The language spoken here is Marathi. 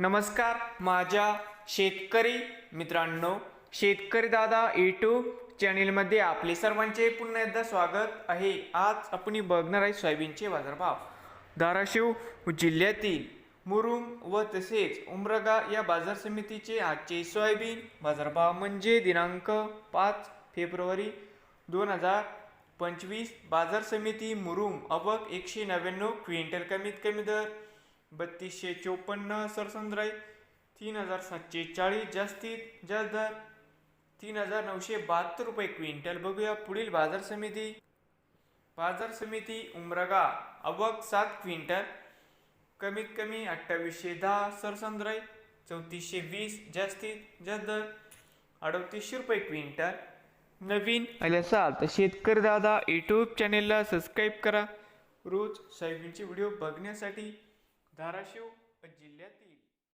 नमस्कार माझ्या शेतकरी मित्रांनो शेतकरी दादा यूट्यूब चॅनेलमध्ये आपले सर्वांचे पुन्हा एकदा स्वागत आहे. आज आपण बघणार आहे सोयाबीनचे बाजारभाव. धाराशिव जिल्ह्यातील मुरुम व तसेच उमरगा या बाजार समितीचे आजचे सोयाबीन बाजारभाव म्हणजे दिनांक पाच फेब्रुवारी दोन हजार पंचवीस. बाजार समिती मुरुम अवक एकशे नव्याण्णव क्विंटल कमीत कमी दर बत्तीसशे चोपन्न सरसंद्राई तीन हजार सातशे चाळीस जास्तीत जास्त दर तीन हजार नऊशे बहात्तर रुपये क्विंटल. बघूया पुढील बाजार समिती. बाजार समिती उमरगा. अवक सात क्विंटल. कमीत कमी अठ्ठावीसशे दहा सरसंद्राई चौतीसशे वीस जास्तीत जास्त दर अडतीसशे रुपये क्विंटल. नवीन आले असाल तर शेतकरी दादा यूट्यूब चॅनेलला सबस्क्राईब करा. रोज सोयाबीनचे व्हिडिओ बघण्यासाठी धाराशिव जिल्ह्यातील